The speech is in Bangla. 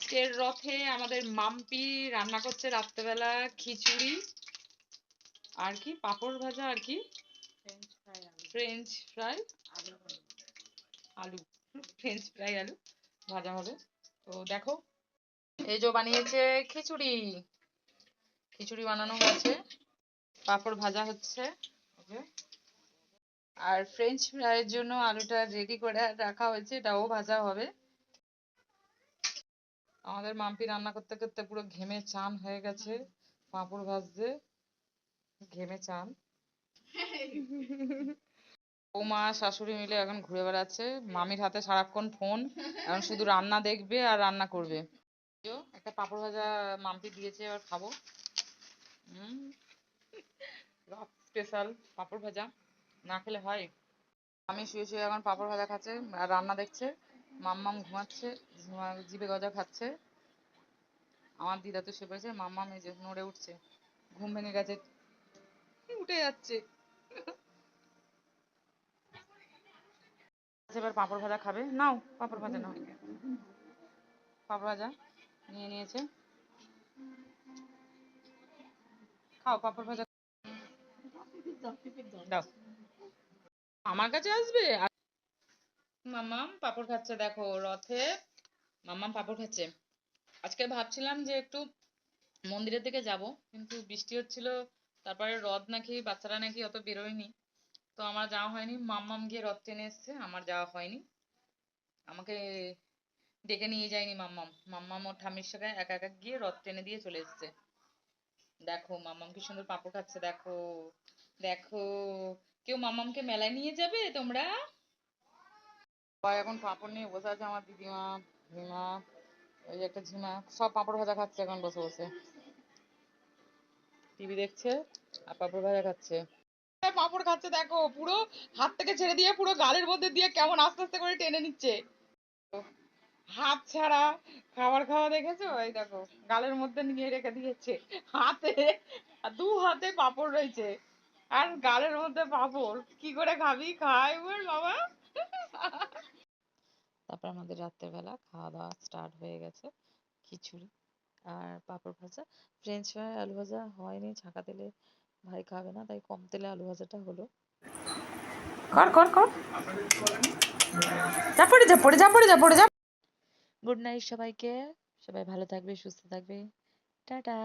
আজকের রথে আমাদের মাম্পি রান্না করছে রাত্রেবেলা খিচুড়ি আর কি পাঁপড় ভাজা আর কি? ফ্রেঞ্চ ফ্রাই আলু। ফ্রেঞ্চ ফ্রাই আলু ভাজা। হবে। তো দেখো এই যে বানিয়েছে খিচুড়ি। খিচুড়ি বানানো হয়েছে। পাঁপড় ভাজা হচ্ছে। ওকে। আর ফ্রেঞ্চ ফ্রাইয়ের জন্য আলুটা রেডি করে রাখা হয়েছে। এটাও ভাজা হবে। আমাদের মাম্পি রান্না করতে করতে পুরো ঘেমে চান হয়ে গেছে, পাঁপড় ভাজতে ঘেমে চান। বৌমা, শাশুড়ি মিলে এখন ঘুরে বেড়াচ্ছে, মামির হাতে সারাক্ষণ ফোন এখন শুধু রান্না দেখবে আর রান্না করবে। একটা পাঁপড় ভাজা মাম্পি দিয়েছে, এবার খাব। স্পেশাল পাঁপড় ভাজা। না খেলে হয়। আমি শুয়ে শুয়ে এখন পাঁপড় ভাজা খাচ্ছে, আর রান্না দেখছে। মাম্মাম ঘুমাচ্ছে ঘুমা- জিভে গজা খাচ্ছে। আমার দিদা তো শুয়ে পড়েছে মাম্মাম এই যে নড়ে উঠছে। ঘুম ভেঙে গেছে উঠে যাচ্ছে। আচ্ছা, এবার পাঁপড় ভাজা খাবে? নাও পাঁপড় ভাজা নাও। পাঁপড় ভাজা নিয়ে নিয়েছে। খাও পাঁপড় ভাজা। দাও। আমার কাছে আসবে? মাম্মাম পাঁপড় খাচ্ছে, দেখো, রথে মাম্মাম পাঁপড় খাচ্ছে। আজকে ভাবছিলাম যে একটু মন্দিরের দিকে যাব, কিন্তু বৃষ্টি হচ্ছিল, তারপরে রথ নাকি, বাচ্চারা নাকি অত বেরোয়নি। তো আমার যাওয়া হয়নি মাম্মাম গিয়ে রথ টেনে এসছে, আমার যাওয়া হয়নি। আমাকে ডেকে নিয়ে যায়নি মাম্মাম মাম্মাম ওর ঠাম্মির সাথে একা একা গিয়ে রথ টেনে দিয়ে চলে এসছে। দেখো মাম্মাম কি সুন্দর পাঁপড় খাচ্ছে, দেখো। দেখো, কেউ মাম্মামকে মেলায় নিয়ে যাবে তোমরা? সবাই এখন পাঁপড় নিয়ে বসে আছে আমার দিদিমা ঝিমা ওই একটা ঝিমা, সব পাঁপড় ভাজা খাচ্ছে এখন বসে বসে। টিভি দেখছে আর পাঁপড় ভাজা খাচ্ছে। পাঁপড় খাচ্ছে দেখো, পুরো হাত থেকে ছেড়ে দিয়ে পুরো গালের মধ্যে দিয়ে কেমন আস্তে আস্তে করে টেনে নিচ্ছে। হাত ছাড়া খাবার খাওয়া দেখেছ? এই দেখো, গালের মধ্যে নিয়ে রেখে দিয়েছে। হাতে, দু হাতে পাঁপড় রয়েছে। আর গালের মধ্যে পাঁপড়। কি করে খাবি? খাই বল বাবা। তারপর আমাদের রাত্রেবেলা খাওয়া দাওয়া স্টার্ট হয়ে গেছে খিচুড়ি আর পাঁপড় ভাজা। ফ্রেঞ্চ ফ্রাই আলু ভাজা হয়নি ছাকা তেলে ভাই খাবে না তাই কম তেলে আলু ভাজাটা হলো। কর কর কর। যা পড়ে যা পড়ে যা পড়ে যা পড়ে যা গুড নাইট সবাইকে। সবাই ভালো থাকবে সুস্থ থাকবে। টাটা।